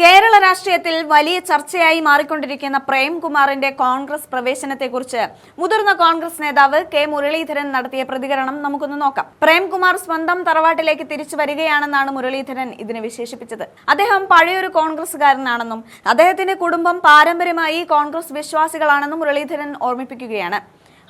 കേരള രാഷ്ട്രീയത്തിൽ വലിയ ചർച്ചയായി മാറിക്കൊണ്ടിരിക്കുന്ന പ്രേംകുമാറിന്റെ കോൺഗ്രസ് പ്രവേശനത്തെക്കുറിച്ച് മുതിർന്ന കോൺഗ്രസ് നേതാവ് കെ മുരളീധരൻ നടത്തിയ പ്രതികരണം നമുക്കൊന്ന് നോക്കാം. പ്രേംകുമാർ സ്വന്തം തറവാട്ടിലേക്ക് തിരിച്ചു വരികയാണെന്നാണ് മുരളീധരൻ ഇതിനെ വിശേഷിപ്പിച്ചത്. അദ്ദേഹം പഴയൊരു കോൺഗ്രസ്സുകാരനാണെന്നും അദ്ദേഹത്തിന്റെ കുടുംബം പാരമ്പര്യമായി കോൺഗ്രസ് വിശ്വാസികളാണെന്നും മുരളീധരൻ ഓർമ്മിപ്പിക്കുകയാണ്.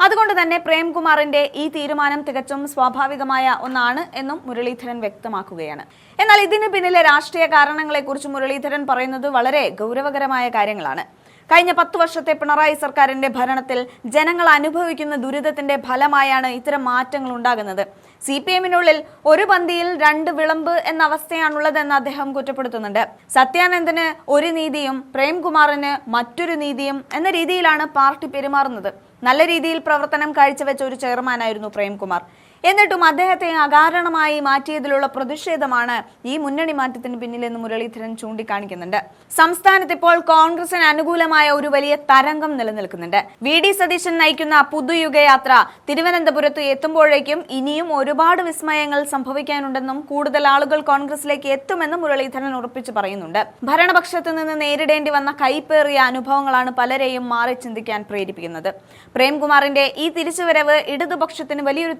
അതുകൊണ്ട് തന്നെ പ്രേംകുമാറിന്റെ ഈ തീരുമാനം തികച്ചും സ്വാഭാവികമായ ഒന്നാണ് എന്നും മുരളീധരൻ വ്യക്തമാക്കുകയാണ്. എന്നാൽ ഇതിനു പിന്നിലെ രാഷ്ട്രീയ കാരണങ്ങളെക്കുറിച്ച് മുരളീധരൻ പറയുന്നത് വളരെ ഗൗരവകരമായ കാര്യങ്ങളാണ്. കഴിഞ്ഞ പത്തു വർഷത്തെ പിണറായി സർക്കാരിന്റെ ഭരണത്തിൽ ജനങ്ങൾ അനുഭവിക്കുന്ന ദുരിതത്തിന്റെ ഫലമായാണ് ഇത്തരം മാറ്റങ്ങൾ ഉണ്ടാകുന്നത്. സി പി എമ്മിനുള്ളിൽ ഒരു പന്തിയിൽ രണ്ട് വിളമ്പ് എന്ന അവസ്ഥയാണുള്ളതെന്ന് അദ്ദേഹം കുറ്റപ്പെടുത്തുന്നുണ്ട്. സത്യാനന്ദന് ഒരു നീതിയും പ്രേംകുമാറിന് മറ്റൊരു നീതിയും എന്ന രീതിയിലാണ് പാർട്ടി പെരുമാറുന്നത്. നല്ല രീതിയിൽ പ്രവർത്തനം കാഴ്ചവെച്ച ഒരു ചെയർമാനായിരുന്നു പ്രേംകുമാർ. എന്നിട്ടും അദ്ദേഹത്തെ അകാരണമായി മാറ്റിയതിലുള്ള പ്രതിഷേധമാണ് ഈ മുന്നണി മാറ്റത്തിന് പിന്നിലെന്ന് മുരളീധരൻ ചൂണ്ടിക്കാണിക്കുന്നുണ്ട്. സംസ്ഥാനത്ത് ഇപ്പോൾ കോൺഗ്രസിന് അനുകൂലമായ ഒരു വലിയ തരംഗം നിലനിൽക്കുന്നുണ്ട്. വി ഡി സതീശൻ നയിക്കുന്ന പുതുയുഗയാത്ര തിരുവനന്തപുരത്ത് എത്തുമ്പോഴേക്കും ഇനിയും ഒരുപാട് വിസ്മയങ്ങൾ സംഭവിക്കാനുണ്ടെന്നും കൂടുതൽ ആളുകൾ കോൺഗ്രസിലേക്ക് എത്തുമെന്നും മുരളീധരൻ ഉറപ്പിച്ചു പറയുന്നുണ്ട്. ഭരണപക്ഷത്ത് നിന്ന് നേരിടേണ്ടി വന്ന കൈപ്പേറിയ അനുഭവങ്ങളാണ് പലരെയും മാറി ചിന്തിക്കാൻ പ്രേരിപ്പിക്കുന്നത്. പ്രേംകുമാറിന്റെ ഈ തിരിച്ചുവരവ് ഇടതുപക്ഷത്തിന് വലിയൊരു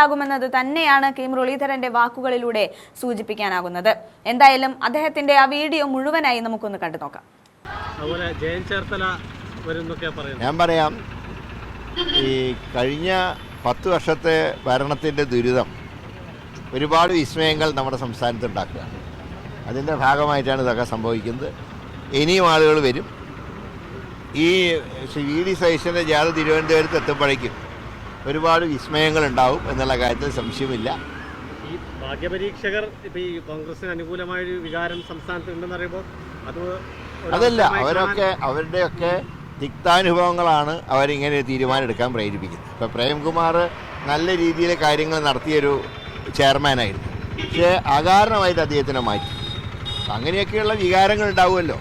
തിരിച്ചടിയാകുമെന്നത് തന്നെയാണ് കെ മുരളീധരന്റെ വാക്കുകളിലൂടെ സൂചിപ്പിക്കാനാകുന്നത്. എന്തായാലും അദ്ദേഹത്തിന്റെ ആ വീഡിയോ മുഴുവനായി നമുക്കൊന്ന് കണ്ടു നോക്കാം. അതുപോലെ ജയൻ ചേർത്തല വരുന്നൊക്കെ പറയുന്നത്. ഞാൻ പറയാം ഈ കഴിഞ്ഞ പത്ത് വർഷത്തെ ഭരണത്തിന്റെ ദുരിതം ഒരുപാട് വിസ്മയങ്ങൾ നമ്മുടെ സംസ്ഥാനത്ത് ഉണ്ടാക്കുക അതിന്റെ ഭാഗമായിട്ടാണ് ഇതൊക്കെ സംഭവിക്കുന്നത്. ഇനിയും ആളുകൾ വരും. ഈ ശ്രീ വി ഡി സൈഷന്റെ ജാഥ തിരുവനന്തപുരത്ത് എത്തുമ്പോഴേക്കും ഒരുപാട് വിസ്മയങ്ങൾ ഉണ്ടാവും എന്നുള്ള കാര്യത്തിൽ സംശയമില്ല ഈ ഭാഗ്യപരീക്ഷകർ ഇപ്പൊ ഈ കോൺഗ്രസിന് അനുകൂലമായ ഒരു വികാരം സംസ്ഥാനത്ത് ഉണ്ടെന്ന് പറയുമ്പോൾ അത് അതല്ല അവരൊക്കെ അവരുടെയൊക്കെ തിക്താനുഭവങ്ങളാണ് അവരിങ്ങനെ ഒരു തീരുമാനം എടുക്കാൻ പ്രേരിപ്പിക്കുന്നത്. ഇപ്പോൾ പ്രേംകുമാർ നല്ല രീതിയിൽ കാര്യങ്ങൾ നടത്തിയൊരു ചെയർമാനായിരുന്നു. പക്ഷേ അകാരണമായിട്ട് അദ്ദേഹത്തിനെ മാറ്റി. അങ്ങനെയൊക്കെയുള്ള വികാരങ്ങൾ ഉണ്ടാവുമല്ലോ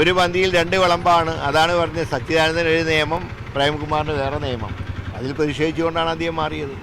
ഒരു പന്തിയിൽ രണ്ട് വിളമ്പാണ്. അതാണ് പറഞ്ഞത് സച്ചിദാനന്ദൻ ഒരു നിയമം പ്രേംകുമാറിന് വേറെ നിയമം. അതിൽ പ്രതിഷേധിച്ചുകൊണ്ടാണ് അദ്ദേഹം മാറിയത്.